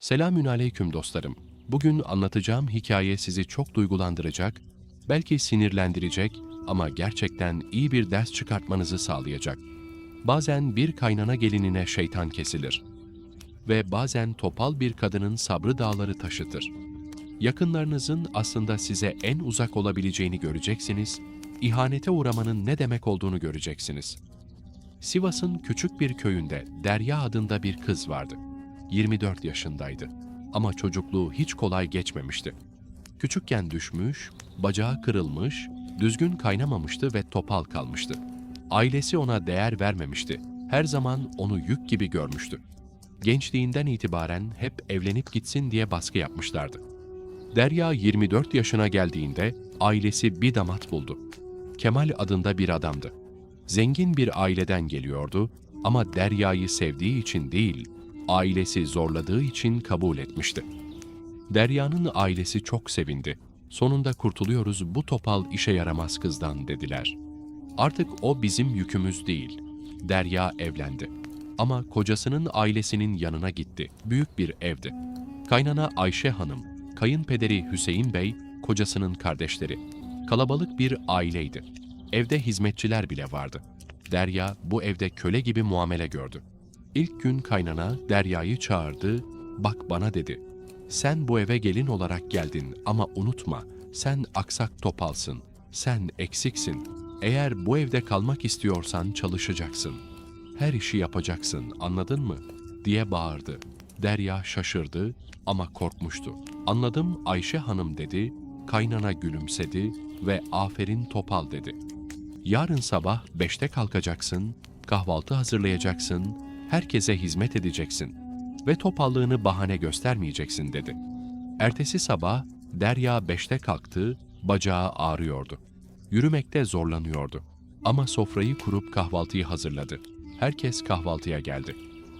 Selamün aleyküm dostlarım. Bugün anlatacağım hikaye sizi çok duygulandıracak, belki sinirlendirecek ama gerçekten iyi bir ders çıkartmanızı sağlayacak. Bazen bir kaynana gelinine şeytan kesilir ve bazen topal bir kadının sabrı dağları taşıtır. Yakınlarınızın aslında size en uzak olabileceğini göreceksiniz, ihanete uğramanın ne demek olduğunu göreceksiniz. Sivas'ın küçük bir köyünde Derya adında bir kız vardı. 24 yaşındaydı ama çocukluğu hiç kolay geçmemişti. Küçükken düşmüş, bacağı kırılmış, düzgün kaynamamıştı ve topal kalmıştı. Ailesi ona değer vermemişti. Her zaman onu yük gibi görmüştü. Gençliğinden itibaren hep evlenip gitsin diye baskı yapmışlardı. Derya 24 yaşına geldiğinde ailesi bir damat buldu. Kemal adında bir adamdı. Zengin bir aileden geliyordu ama Derya'yı sevdiği için değil, ailesi zorladığı için kabul etmişti. Derya'nın ailesi çok sevindi. Sonunda kurtuluyoruz bu topal işe yaramaz kızdan dediler. Artık o bizim yükümüz değil. Derya evlendi. Ama kocasının ailesinin yanına gitti. Büyük bir evdi. Kaynana Ayşe Hanım, kayınpederi Hüseyin Bey, kocasının kardeşleri. Kalabalık bir aileydi. Evde hizmetçiler bile vardı. Derya bu evde köle gibi muamele gördü. İlk gün kaynana Derya'yı çağırdı, bak bana dedi. Sen bu eve gelin olarak geldin ama unutma, sen aksak topalsın, sen eksiksin. Eğer bu evde kalmak istiyorsan çalışacaksın. Her işi yapacaksın, anladın mı? diye bağırdı. Derya şaşırdı ama korkmuştu. Anladım Ayşe Hanım dedi, kaynana gülümsedi ve aferin topal dedi. Yarın sabah beşte kalkacaksın, kahvaltı hazırlayacaksın, herkese hizmet edeceksin ve topallığını bahane göstermeyeceksin dedi. Ertesi sabah Derya beşte kalktı, bacağı ağrıyordu. Yürümekte zorlanıyordu. Ama sofrayı kurup kahvaltıyı hazırladı. Herkes kahvaltıya geldi.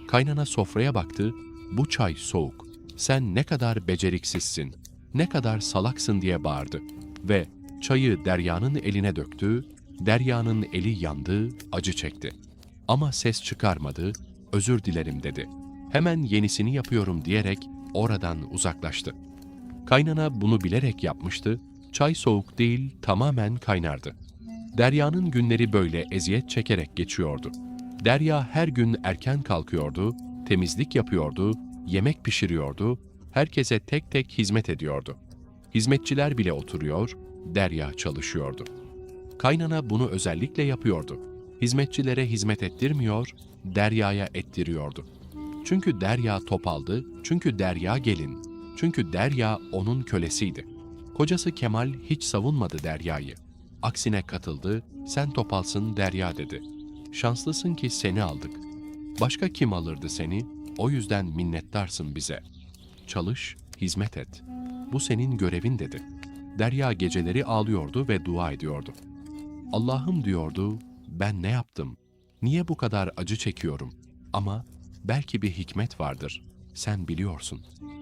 Kaynana sofraya baktı, bu çay soğuk, sen ne kadar beceriksizsin, ne kadar salaksın diye bağırdı ve çayı Derya'nın eline döktü, Derya'nın eli yandı, acı çekti. Ama ses çıkarmadı, özür dilerim dedi. Hemen yenisini yapıyorum diyerek oradan uzaklaştı. Kaynana bunu bilerek yapmıştı, çay soğuk değil tamamen kaynardı. Derya'nın günleri böyle eziyet çekerek geçiyordu. Derya her gün erken kalkıyordu, temizlik yapıyordu, yemek pişiriyordu, herkese tek tek hizmet ediyordu. Hizmetçiler bile oturuyor, Derya çalışıyordu. Kaynana bunu özellikle yapıyordu. Hizmetçilere hizmet ettirmiyor, Derya'ya ettiriyordu. Çünkü Derya topaldı, çünkü Derya gelin, çünkü Derya onun kölesiydi. Kocası Kemal hiç savunmadı Derya'yı. Aksine katıldı, sen topalsın Derya dedi. Şanslısın ki seni aldık. Başka kim alırdı seni? O yüzden minnettarsın bize. Çalış, hizmet et. Bu senin görevin dedi. Derya geceleri ağlıyordu ve dua ediyordu. Allah'ım diyordu, ben ne yaptım? Niye bu kadar acı çekiyorum? Ama belki bir hikmet vardır. Sen biliyorsun.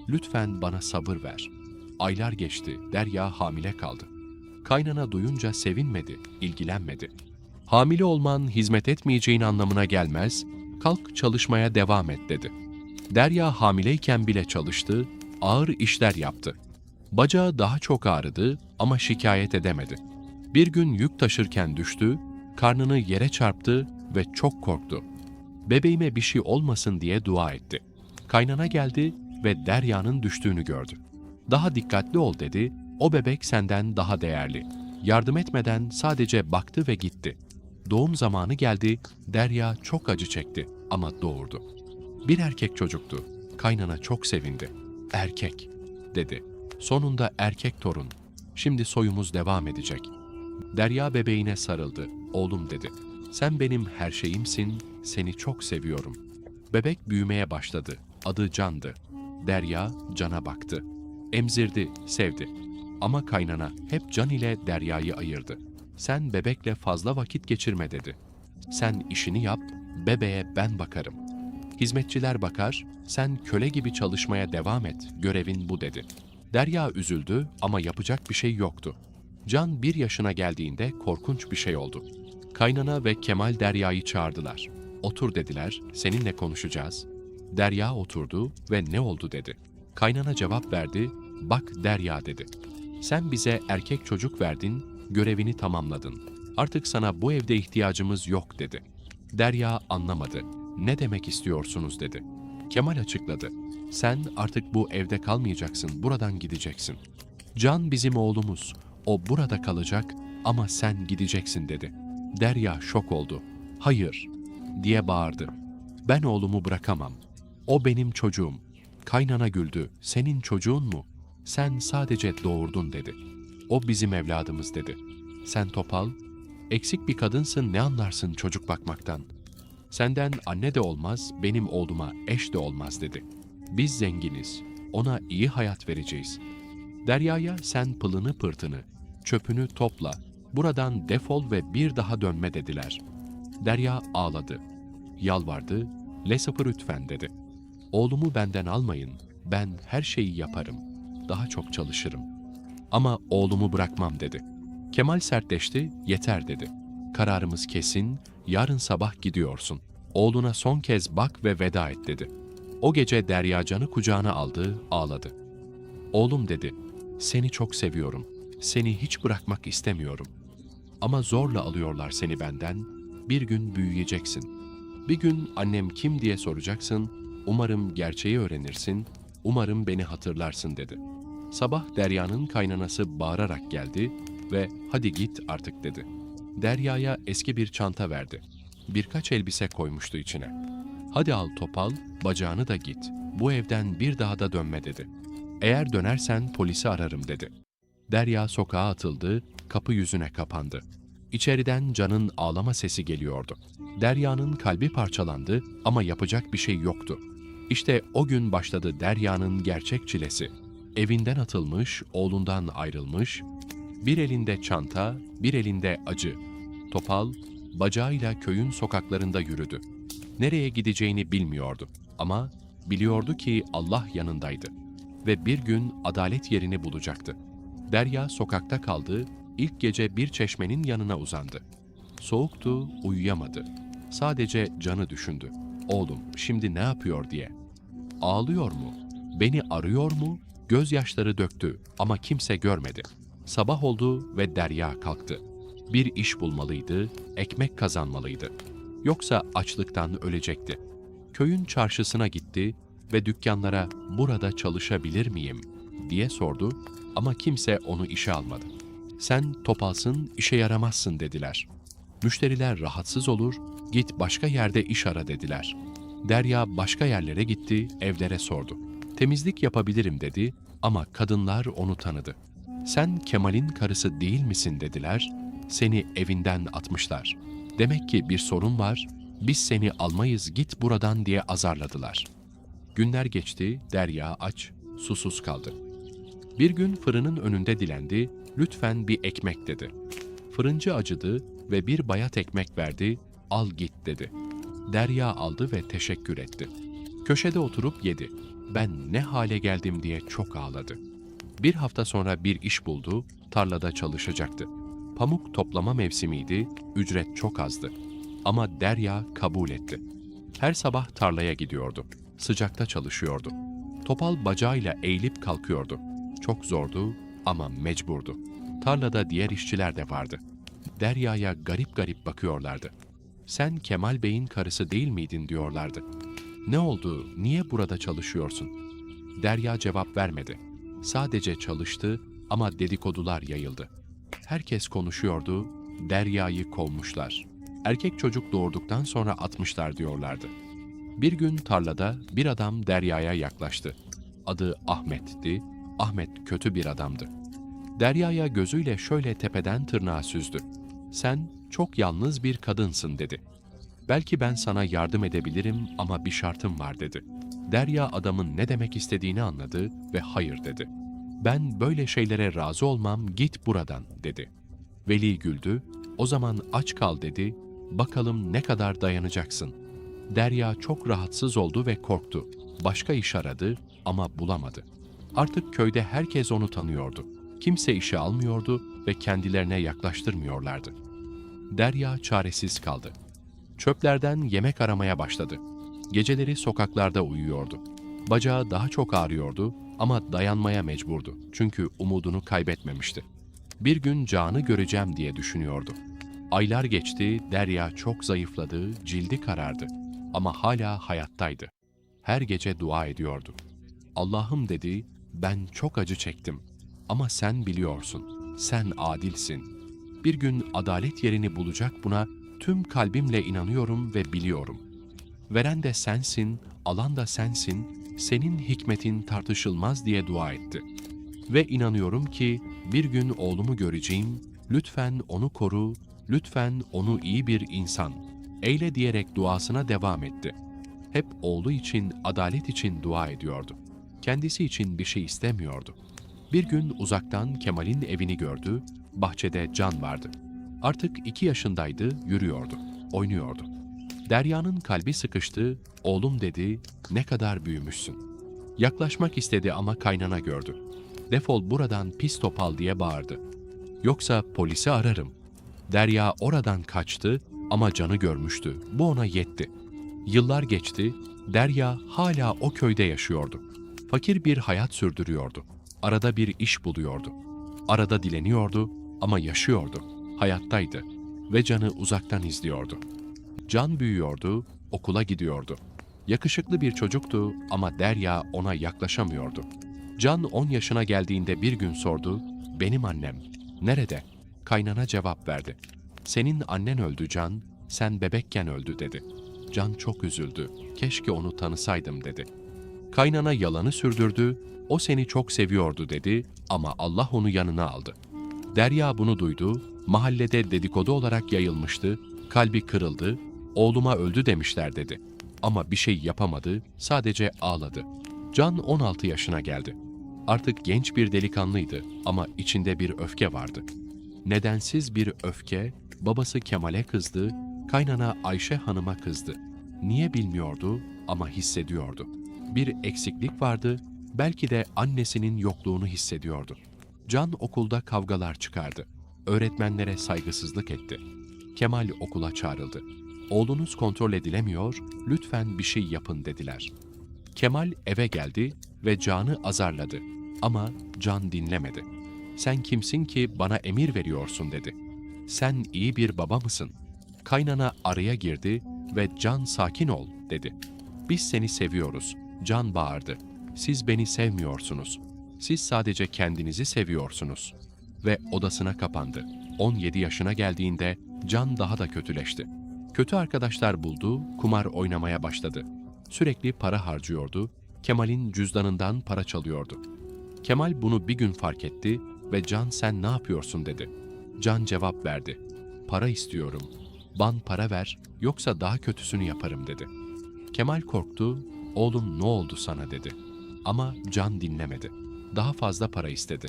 Lütfen bana sabır ver. Aylar geçti, Derya hamile kaldı. Kaynana duyunca sevinmedi, ilgilenmedi. Hamile olman hizmet etmeyeceğin anlamına gelmez, kalk çalışmaya devam et dedi. Derya hamileyken bile çalıştı, ağır işler yaptı. Bacağı daha çok ağrıdı ama şikayet edemedi. Bir gün yük taşırken düştü, karnını yere çarptı ve çok korktu. Bebeğime bir şey olmasın diye dua etti. Kaynana geldi ve Derya'nın düştüğünü gördü. Daha dikkatli ol dedi, o bebek senden daha değerli. Yardım etmeden sadece baktı ve gitti. Doğum zamanı geldi, Derya çok acı çekti ama doğurdu. Bir erkek çocuktu. Kaynana çok sevindi. Erkek, dedi. Sonunda erkek torun. Şimdi soyumuz devam edecek. Derya bebeğine sarıldı. Oğlum dedi. Sen benim her şeyimsin, seni çok seviyorum. Bebek büyümeye başladı. Adı Can'dı. Derya Can'a baktı. Emzirdi, sevdi. Ama kaynana hep Can ile Derya'yı ayırdı. Sen bebekle fazla vakit geçirme dedi. Sen işini yap, bebeğe ben bakarım. Hizmetçiler bakar, sen köle gibi çalışmaya devam et, görevin bu dedi. Derya üzüldü ama yapacak bir şey yoktu. Can bir yaşına geldiğinde korkunç bir şey oldu. Kaynana ve Kemal Derya'yı çağırdılar. Otur dediler, seninle konuşacağız. Derya oturdu ve ne oldu dedi. Kaynana cevap verdi, bak Derya dedi. Sen bize erkek çocuk verdin, görevini tamamladın. Artık sana bu evde ihtiyacımız yok dedi. Derya anlamadı. Ne demek istiyorsunuz dedi. Kemal açıkladı. Sen artık bu evde kalmayacaksın, buradan gideceksin. Can bizim oğlumuz. O burada kalacak ama sen gideceksin dedi. Derya şok oldu. Hayır diye bağırdı. Ben oğlumu bırakamam. O benim çocuğum. Kaynana güldü. Senin çocuğun mu? Sen sadece doğurdun dedi. O bizim evladımız dedi. Sen topal, eksik bir kadınsın ne anlarsın çocuk bakmaktan. Senden anne de olmaz, benim oğluma eş de olmaz dedi. Biz zenginiz, ona iyi hayat vereceğiz. Derya'ya sen pılını pırtını, çöpünü topla, buradan defol ve bir daha dönme dediler. Derya ağladı, yalvardı, Lesap'ı lütfen dedi. Oğlumu benden almayın, ben her şeyi yaparım, daha çok çalışırım. Ama oğlumu bırakmam dedi. Kemal sertleşti, yeter dedi. Kararımız kesin, yarın sabah gidiyorsun. Oğluna son kez bak ve veda et dedi. O gece Derya Can'ı kucağına aldı, ağladı. Oğlum dedi, seni çok seviyorum. Seni hiç bırakmak istemiyorum. Ama zorla alıyorlar seni benden. Bir gün büyüyeceksin. Bir gün annem kim diye soracaksın. Umarım gerçeği öğrenirsin. Umarım beni hatırlarsın dedi. Sabah Derya'nın kaynanası bağırarak geldi ve hadi git artık dedi. Derya'ya eski bir çanta verdi. Birkaç elbise koymuştu içine. Hadi al topal, bacağını da git. Bu evden bir daha da dönme dedi. Eğer dönersen polisi ararım dedi. Derya sokağa atıldı, kapı yüzüne kapandı. İçeriden Can'ın ağlama sesi geliyordu. Derya'nın kalbi parçalandı ama yapacak bir şey yoktu. İşte o gün başladı Derya'nın gerçek çilesi. Evinden atılmış, oğlundan ayrılmış, bir elinde çanta, bir elinde acı. Topal, bacağıyla köyün sokaklarında yürüdü. Nereye gideceğini bilmiyordu ama biliyordu ki Allah yanındaydı ve bir gün adalet yerini bulacaktı. Derya sokakta kaldı, ilk gece bir çeşmenin yanına uzandı. Soğuktu, uyuyamadı. Sadece canı düşündü. Oğlum şimdi ne yapıyor diye. Ağlıyor mu? Beni arıyor mu? Gözyaşları döktü ama kimse görmedi. Sabah oldu ve Derya kalktı. Bir iş bulmalıydı, ekmek kazanmalıydı. Yoksa açlıktan ölecekti. Köyün çarşısına gitti ve dükkanlara burada çalışabilir miyim diye sordu ama kimse onu işe almadı. Sen topalsın, işe yaramazsın dediler. Müşteriler rahatsız olur, git başka yerde iş ara dediler. Derya başka yerlere gitti, evlere sordu. Temizlik yapabilirim dedi ama kadınlar onu tanıdı. Sen Kemal'in karısı değil misin dediler, seni evinden atmışlar. Demek ki bir sorun var, biz seni almayız git buradan diye azarladılar. Günler geçti, Derya aç, susuz kaldı. Bir gün fırının önünde dilendi, lütfen bir ekmek dedi. Fırıncı acıdı ve bir bayat ekmek verdi, al git dedi. Derya aldı ve teşekkür etti. Köşede oturup yedi. Ben ne hale geldim diye çok ağladı. Bir hafta sonra bir iş buldu, tarlada çalışacaktı. Pamuk toplama mevsimiydi, ücret çok azdı. Ama Derya kabul etti. Her sabah tarlaya gidiyordu. Sıcakta çalışıyordu. Topal bacağıyla eğilip kalkıyordu. Çok zordu ama mecburdu. Tarlada diğer işçiler de vardı. Derya'ya garip garip bakıyorlardı. Sen Kemal Bey'in karısı değil miydin diyorlardı. Ne oldu, niye burada çalışıyorsun? Derya cevap vermedi. Sadece çalıştı ama dedikodular yayıldı. Herkes konuşuyordu, Derya'yı kovmuşlar. Erkek çocuk doğurduktan sonra atmışlar diyorlardı. Bir gün tarlada bir adam Derya'ya yaklaştı. Adı Ahmet'ti. Ahmet kötü bir adamdı. Derya'ya gözüyle şöyle tepeden tırnağa süzdü. Sen çok yalnız bir kadınsın dedi. Belki ben sana yardım edebilirim ama bir şartım var dedi. Derya adamın ne demek istediğini anladı ve hayır dedi. Ben böyle şeylere razı olmam git buradan dedi. Veli güldü. O zaman aç kal dedi. Bakalım ne kadar dayanacaksın. Derya çok rahatsız oldu ve korktu. Başka iş aradı ama bulamadı. Artık köyde herkes onu tanıyordu. Kimse işe almıyordu ve kendilerine yaklaştırmıyorlardı. Derya çaresiz kaldı. Çöplerden yemek aramaya başladı. Geceleri sokaklarda uyuyordu. Bacağı daha çok ağrıyordu ama dayanmaya mecburdu. Çünkü umudunu kaybetmemişti. Bir gün Can'ı göreceğim diye düşünüyordu. Aylar geçti, Derya çok zayıfladı, cildi karardı. Ama hala hayattaydı. Her gece dua ediyordu. Allah'ım dedi, ben çok acı çektim. Ama sen biliyorsun, sen adilsin. Bir gün adalet yerini bulacak buna tüm kalbimle inanıyorum ve biliyorum. Veren de sensin, alan da sensin, senin hikmetin tartışılmaz diye dua etti. Ve inanıyorum ki bir gün oğlumu göreceğim, lütfen onu koru, lütfen onu iyi bir insan. Eyle diyerek duasına devam etti. Hep oğlu için, adalet için dua ediyordu. Kendisi için bir şey istemiyordu. Bir gün uzaktan Kemal'in evini gördü, bahçede can vardı. Artık iki yaşındaydı, yürüyordu, oynuyordu. Derya'nın kalbi sıkıştı, oğlum dedi, ne kadar büyümüşsün. Yaklaşmak istedi ama kaynana gördü. Defol buradan pis topal diye bağırdı. Yoksa polisi ararım. Derya oradan kaçtı ama canı görmüştü. Bu ona yetti. Yıllar geçti, Derya hala o köyde yaşıyordu. Fakir bir hayat sürdürüyordu. Arada bir iş buluyordu. Arada dileniyordu ama yaşıyordu. Hayattaydı ve canı uzaktan izliyordu. Can büyüyordu, okula gidiyordu. Yakışıklı bir çocuktu ama Derya ona yaklaşamıyordu. Can 10 yaşına geldiğinde bir gün sordu, "Benim annem nerede?" Kaynana cevap verdi. "Senin annen öldü Can, sen bebekken öldü." dedi. Can çok üzüldü. "Keşke onu tanısaydım." dedi. Kaynana yalanı sürdürdü, "O seni çok seviyordu." dedi ama Allah onu yanına aldı. Derya bunu duydu, mahallede dedikodu olarak yayılmıştı, kalbi kırıldı, oğluma öldü demişler dedi. Ama bir şey yapamadı, sadece ağladı. Can 16 yaşına geldi. Artık genç bir delikanlıydı ama içinde bir öfke vardı. Nedensiz bir öfke, babası Kemal'e kızdı, kaynana Ayşe Hanım'a kızdı. Niye bilmiyordu ama hissediyordu. Bir eksiklik vardı, belki de annesinin yokluğunu hissediyordu. Can okulda kavgalar çıkardı. Öğretmenlere saygısızlık etti. Kemal okula çağrıldı. Oğlunuz kontrol edilemiyor, lütfen bir şey yapın dediler. Kemal eve geldi ve Can'ı azarladı. Ama Can dinlemedi. Sen kimsin ki bana emir veriyorsun dedi. Sen iyi bir baba mısın? Kaynana araya girdi ve Can sakin ol dedi. Biz seni seviyoruz. Can bağırdı. Siz beni sevmiyorsunuz. Siz sadece kendinizi seviyorsunuz. Ve odasına kapandı. 17 yaşına geldiğinde Can daha da kötüleşti. Kötü arkadaşlar buldu, kumar oynamaya başladı. Sürekli para harcıyordu, Kemal'in cüzdanından para çalıyordu. Kemal bunu bir gün fark etti ve Can sen ne yapıyorsun dedi. Can cevap verdi. Para istiyorum. Ban para ver yoksa daha kötüsünü yaparım dedi. Kemal korktu, oğlum ne oldu sana dedi. Ama Can dinlemedi. Daha fazla para istedi.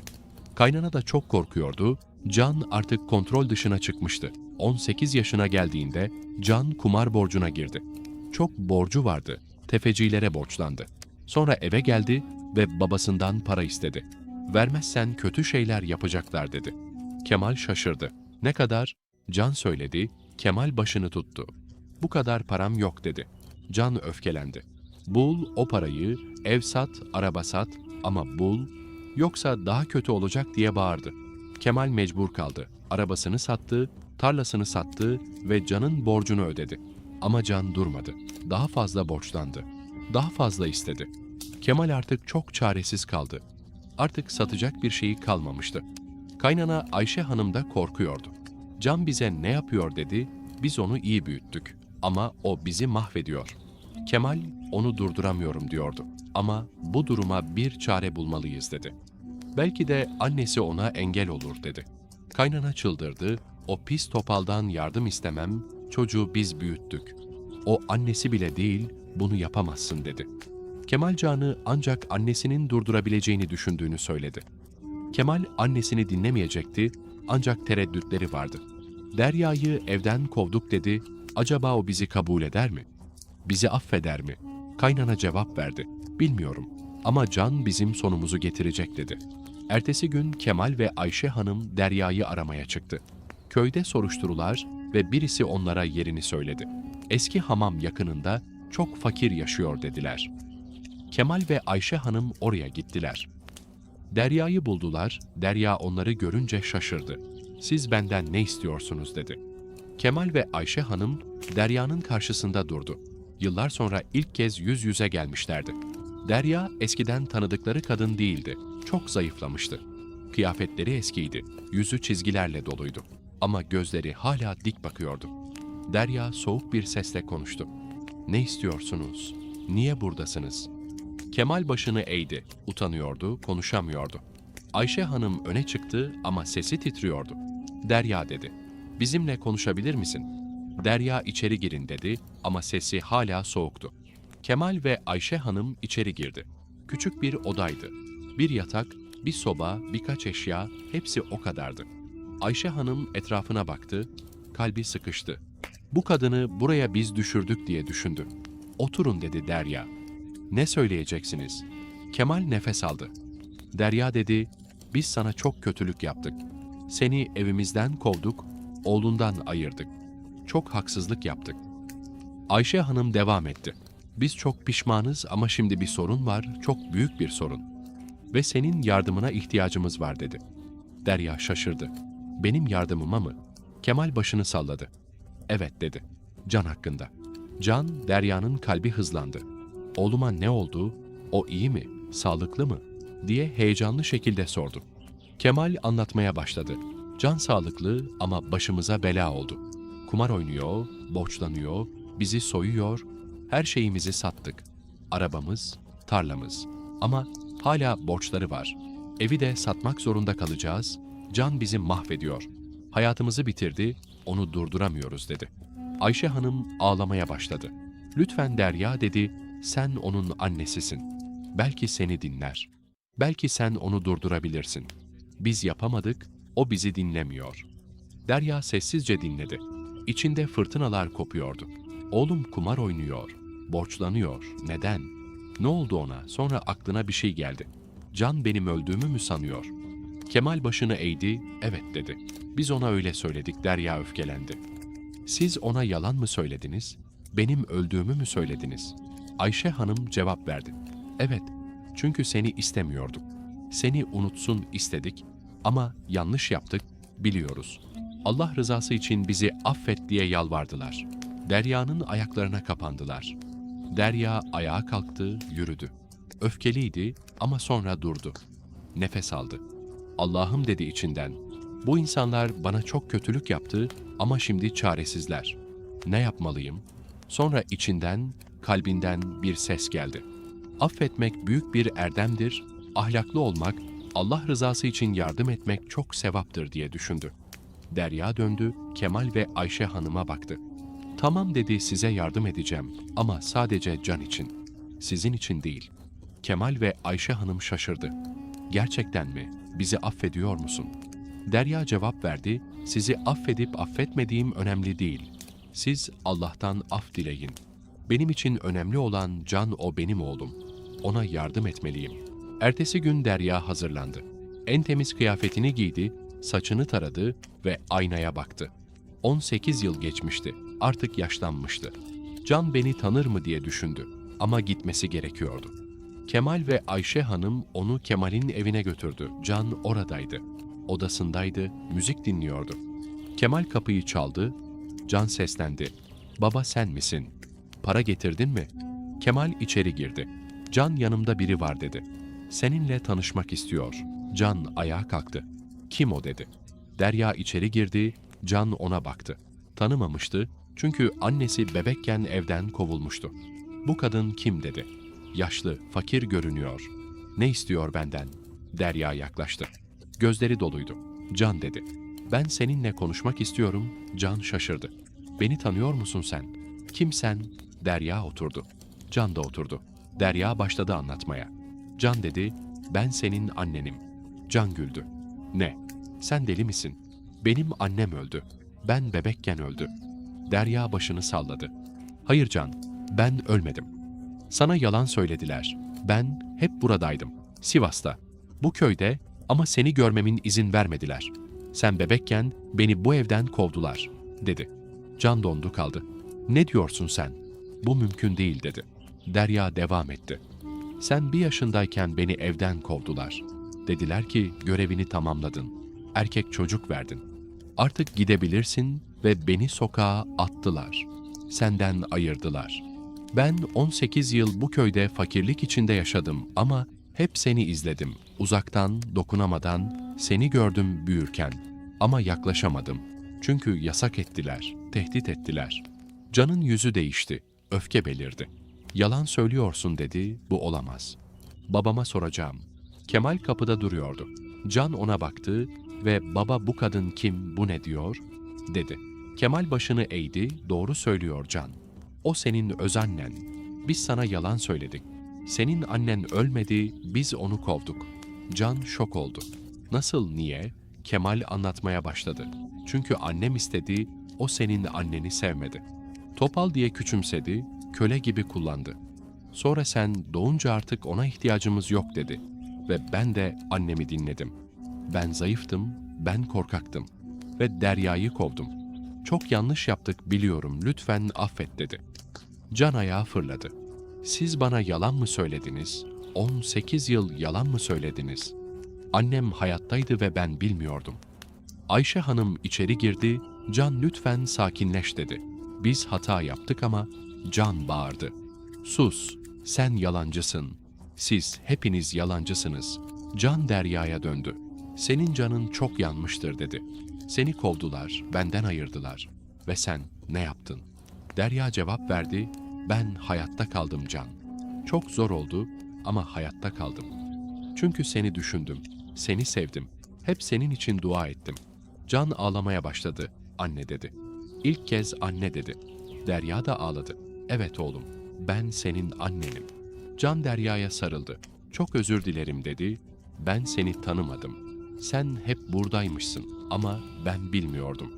Kaynana da çok korkuyordu. Can artık kontrol dışına çıkmıştı. 18 yaşına geldiğinde Can kumar borcuna girdi. Çok borcu vardı. Tefecilere borçlandı. Sonra eve geldi ve babasından para istedi. Vermezsen kötü şeyler yapacaklar dedi. Kemal şaşırdı. Ne kadar? Can söyledi. Kemal başını tuttu. Bu kadar param yok dedi. Can öfkelendi. Bul o parayı, ev sat, araba sat ama bul, yoksa daha kötü olacak diye bağırdı. Kemal mecbur kaldı. Arabasını sattı, tarlasını sattı ve Can'ın borcunu ödedi. Ama Can durmadı. Daha fazla borçlandı. Daha fazla istedi. Kemal artık çok çaresiz kaldı. Artık satacak bir şeyi kalmamıştı. Kaynana Ayşe Hanım da korkuyordu. Can bize ne yapıyor dedi, biz onu iyi büyüttük. Ama o bizi mahvediyor. Kemal onu durduramıyorum diyordu. Ama bu duruma bir çare bulmalıyız dedi. Belki de annesi ona engel olur dedi. Kaynana çıldırdı, o pis topaldan yardım istemem, çocuğu biz büyüttük. O annesi bile değil, bunu yapamazsın dedi. Kemal Can'ı ancak annesinin durdurabileceğini düşündüğünü söyledi. Kemal annesini dinlemeyecekti ancak tereddütleri vardı. Derya'yı evden kovduk dedi, acaba o bizi kabul eder mi? Bizi affeder mi? Kaynana cevap verdi, bilmiyorum ama Can bizim sonumuzu getirecek dedi. Ertesi gün Kemal ve Ayşe Hanım Derya'yı aramaya çıktı. Köyde soruşturular ve birisi onlara yerini söyledi. Eski hamam yakınında çok fakir yaşıyor dediler. Kemal ve Ayşe Hanım oraya gittiler. Derya'yı buldular, Derya onları görünce şaşırdı. Siz benden ne istiyorsunuz dedi. Kemal ve Ayşe Hanım Derya'nın karşısında durdu. Yıllar sonra ilk kez yüz yüze gelmişlerdi. Derya eskiden tanıdıkları kadın değildi. Çok zayıflamıştı. Kıyafetleri eskiydi. Yüzü çizgilerle doluydu. Ama gözleri hala dik bakıyordu. Derya soğuk bir sesle konuştu. Ne istiyorsunuz? Niye buradasınız? Kemal başını eğdi. Utanıyordu, konuşamıyordu. Ayşe Hanım öne çıktı ama sesi titriyordu. Derya dedi. Bizimle konuşabilir misin? Derya içeri girin dedi ama sesi hala soğuktu. Kemal ve Ayşe Hanım içeri girdi. Küçük bir odaydı. Bir yatak, bir soba, birkaç eşya, hepsi o kadardı. Ayşe Hanım etrafına baktı, kalbi sıkıştı. Bu kadını buraya biz düşürdük diye düşündü. Oturun dedi Derya. Ne söyleyeceksiniz? Kemal nefes aldı. Derya dedi, biz sana çok kötülük yaptık. Seni evimizden kovduk, oğlundan ayırdık. Çok haksızlık yaptık. Ayşe Hanım devam etti. Biz çok pişmanız ama şimdi bir sorun var, çok büyük bir sorun. Ve senin yardımına ihtiyacımız var dedi. Derya şaşırdı. Benim yardımıma mı? Kemal başını salladı. Evet dedi. Can hakkında. Can, Derya'nın kalbi hızlandı. Oğluma ne oldu? O iyi mi? Sağlıklı mı? diye heyecanlı şekilde sordu. Kemal anlatmaya başladı. Can sağlıklı ama başımıza bela oldu. Kumar oynuyor, borçlanıyor, bizi soyuyor, her şeyimizi sattık. Arabamız, tarlamız. Ama hala borçları var. Evi de satmak zorunda kalacağız. Can bizi mahvediyor. Hayatımızı bitirdi, onu durduramıyoruz dedi. Ayşe Hanım ağlamaya başladı. Lütfen Derya dedi, sen onun annesisin. Belki seni dinler. Belki sen onu durdurabilirsin. Biz yapamadık, o bizi dinlemiyor. Derya sessizce dinledi. İçinde fırtınalar kopuyordu. Oğlum kumar oynuyor, borçlanıyor. Neden? Ne oldu ona? Sonra aklına bir şey geldi. Can benim öldüğümü mü sanıyor? Kemal başını eğdi, evet dedi. Biz ona öyle söyledik, Derya öfkelendi. Siz ona yalan mı söylediniz? Benim öldüğümü mü söylediniz? Ayşe Hanım cevap verdi. Evet, çünkü seni istemiyorduk. Seni unutsun istedik ama yanlış yaptık, biliyoruz. Allah rızası için bizi affet diye yalvardılar. Derya'nın ayaklarına kapandılar. Derya ayağa kalktı, yürüdü. Öfkeliydi ama sonra durdu. Nefes aldı. Allah'ım dedi içinden. Bu insanlar bana çok kötülük yaptı ama şimdi çaresizler. Ne yapmalıyım? Sonra içinden, kalbinden bir ses geldi. Affetmek büyük bir erdemdir, ahlaklı olmak, Allah rızası için yardım etmek çok sevaptır diye düşündü. Derya döndü, Kemal ve Ayşe Hanım'a baktı. Tamam dedi size yardım edeceğim ama sadece can için. Sizin için değil. Kemal ve Ayşe Hanım şaşırdı. Gerçekten mi? Bizi affediyor musun? Derya cevap verdi. Sizi affedip affetmediğim önemli değil. Siz Allah'tan af dileyin. Benim için önemli olan Can o benim oğlum. Ona yardım etmeliyim. Ertesi gün Derya hazırlandı. En temiz kıyafetini giydi, saçını taradı ve aynaya baktı. 18 yıl geçmişti. Artık yaşlanmıştı. Can beni tanır mı diye düşündü ama gitmesi gerekiyordu. Kemal ve Ayşe Hanım onu Kemal'in evine götürdü. Can oradaydı. Odasındaydı, müzik dinliyordu. Kemal kapıyı çaldı. Can seslendi. Baba sen misin? Para getirdin mi? Kemal içeri girdi. Can yanımda biri var dedi. Seninle tanışmak istiyor. Can ayağa kalktı. Kim o dedi. Derya içeri girdi. Can ona baktı. Tanımamıştı çünkü annesi bebekken evden kovulmuştu. Bu kadın kim dedi. Yaşlı, fakir görünüyor. Ne istiyor benden? Derya yaklaştı. Gözleri doluydu. Can dedi. Ben seninle konuşmak istiyorum. Can şaşırdı. Beni tanıyor musun sen? Kim sen? Derya oturdu. Can da oturdu. Derya başladı anlatmaya. Can dedi, ben senin annenim. Can güldü. Ne? Sen deli misin? Benim annem öldü. Ben bebekken öldü. Derya başını salladı. Hayır Can, ben ölmedim. Sana yalan söylediler. Ben hep buradaydım. Sivas'ta. Bu köyde ama seni görmemin izin vermediler. Sen bebekken beni bu evden kovdular, dedi. Can dondu kaldı. Ne diyorsun sen? Bu mümkün değil dedi. Derya devam etti. Sen bir yaşındayken beni evden kovdular. Dediler ki görevini tamamladın. Erkek çocuk verdin. Artık gidebilirsin ve beni sokağa attılar. Senden ayırdılar. Ben 18 yıl bu köyde fakirlik içinde yaşadım ama hep seni izledim. Uzaktan, dokunamadan seni gördüm büyürken. Ama yaklaşamadım. Çünkü yasak ettiler, tehdit ettiler. Can'ın yüzü değişti, öfke belirdi. Yalan söylüyorsun dedi, bu olamaz. Babama soracağım. Kemal kapıda duruyordu. Can ona baktı ve baba bu kadın kim, bu ne diyor, dedi. Kemal başını eğdi, doğru söylüyor Can. O senin özannen. Biz sana yalan söyledik. Senin annen ölmedi, biz onu kovduk. Can şok oldu. Nasıl, niye? Kemal anlatmaya başladı. Çünkü annem istedi, o senin anneni sevmedi. Topal diye küçümsedi, köle gibi kullandı. Sonra sen doğunca artık ona ihtiyacımız yok dedi. Ve ben de annemi dinledim. Ben zayıftım, ben korkaktım. Ve Derya'yı kovdum. Çok yanlış yaptık biliyorum, lütfen affet dedi. Can ayağa fırladı. Siz bana yalan mı söylediniz? 18 yıl yalan mı söylediniz? Annem hayattaydı ve ben bilmiyordum. Ayşe Hanım içeri girdi, Can lütfen sakinleş dedi. Biz hata yaptık ama Can bağırdı. Sus, sen yalancısın. Siz hepiniz yalancısınız. Can Derya'ya döndü. Senin canın çok yanmıştır dedi. Seni kovdular, benden ayırdılar. Ve sen ne yaptın? Derya cevap verdi, ben hayatta kaldım Can. Çok zor oldu ama hayatta kaldım. Çünkü seni düşündüm, seni sevdim. Hep senin için dua ettim. Can ağlamaya başladı. Anne dedi. İlk kez anne dedi. Derya da ağladı. Evet oğlum, ben senin annenim. Can Derya'ya sarıldı. Çok özür dilerim dedi. Ben seni tanımadım. Sen hep buradaymışsın ama ben bilmiyordum.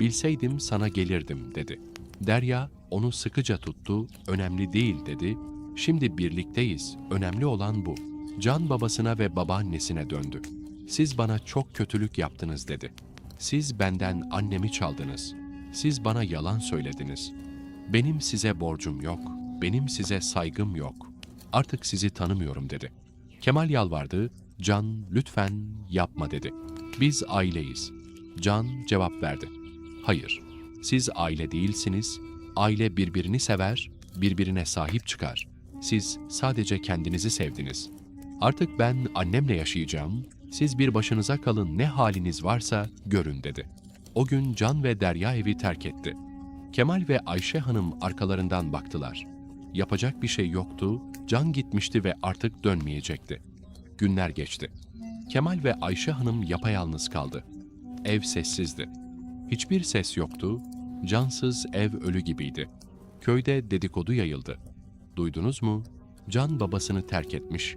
Bilseydim sana gelirdim dedi. Derya onu sıkıca tuttu, önemli değil dedi. Şimdi birlikteyiz, önemli olan bu. Can babasına ve babaannesine döndü. Siz bana çok kötülük yaptınız dedi. Siz benden annemi çaldınız. Siz bana yalan söylediniz. Benim size borcum yok. Benim size saygım yok. Artık sizi tanımıyorum dedi. Kemal yalvardı. Can lütfen yapma dedi. Biz aileyiz. Can cevap verdi. Hayır. Siz aile değilsiniz. Aile birbirini sever, birbirine sahip çıkar. Siz sadece kendinizi sevdiniz. Artık ben annemle yaşayacağım. Siz bir başınıza kalın ne haliniz varsa görün dedi. O gün Can ve Derya evi terk etti. Kemal ve Ayşe Hanım arkalarından baktılar. Yapacak bir şey yoktu, Can gitmişti ve artık dönmeyecekti. Günler geçti. Kemal ve Ayşe Hanım yapayalnız kaldı. Ev sessizdi. Hiçbir ses yoktu, cansız ev ölü gibiydi. Köyde dedikodu yayıldı. Duydunuz mu? Can babasını terk etmiş.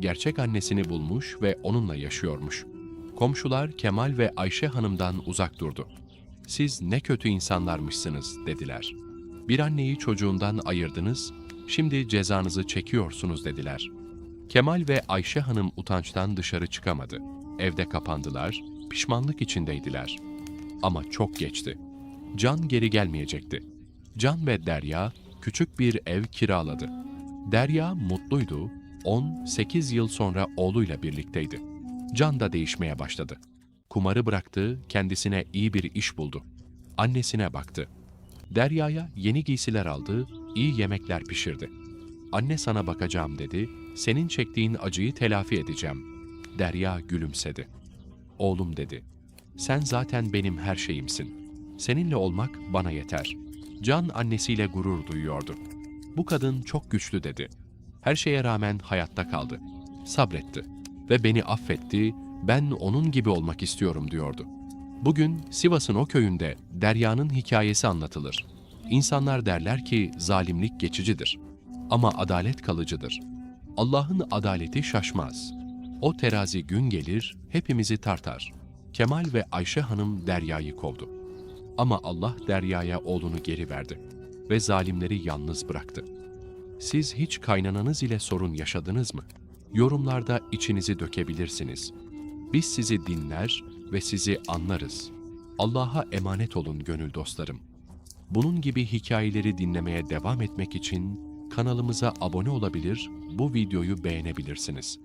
Gerçek annesini bulmuş ve onunla yaşıyormuş. Komşular Kemal ve Ayşe Hanım'dan uzak durdu. Siz ne kötü insanlarmışsınız dediler. Bir anneyi çocuğundan ayırdınız, şimdi cezanızı çekiyorsunuz dediler. Kemal ve Ayşe Hanım utançtan dışarı çıkamadı. Evde kapandılar, pişmanlık içindeydiler. Ama çok geçti. Can geri gelmeyecekti. Can ve Derya küçük bir ev kiraladı. Derya mutluydu, 18 yıl sonra oğluyla birlikteydi. Can da değişmeye başladı. Kumarı bıraktı, kendisine iyi bir iş buldu. Annesine baktı. Derya'ya yeni giysiler aldı, iyi yemekler pişirdi. Anne sana bakacağım dedi, senin çektiğin acıyı telafi edeceğim. Derya gülümsedi. Oğlum dedi, sen zaten benim her şeyimsin. Seninle olmak bana yeter. Can annesiyle gurur duyuyordu. Bu kadın çok güçlü dedi. Her şeye rağmen hayatta kaldı. Sabretti ve beni affetti, ben onun gibi olmak istiyorum diyordu. Bugün Sivas'ın o köyünde Derya'nın hikayesi anlatılır. İnsanlar derler ki zalimlik geçicidir. Ama adalet kalıcıdır. Allah'ın adaleti şaşmaz. O terazi gün gelir, hepimizi tartar. Kemal ve Ayşe Hanım Derya'yı kovdu. Ama Allah Derya'ya oğlunu geri verdi ve zalimleri yalnız bıraktı. Siz hiç kaynananız ile sorun yaşadınız mı? Yorumlarda içinizi dökebilirsiniz. Biz sizi dinler ve sizi anlarız. Allah'a emanet olun gönül dostlarım. Bunun gibi hikayeleri dinlemeye devam etmek için kanalımıza abone olabilir, bu videoyu beğenebilirsiniz.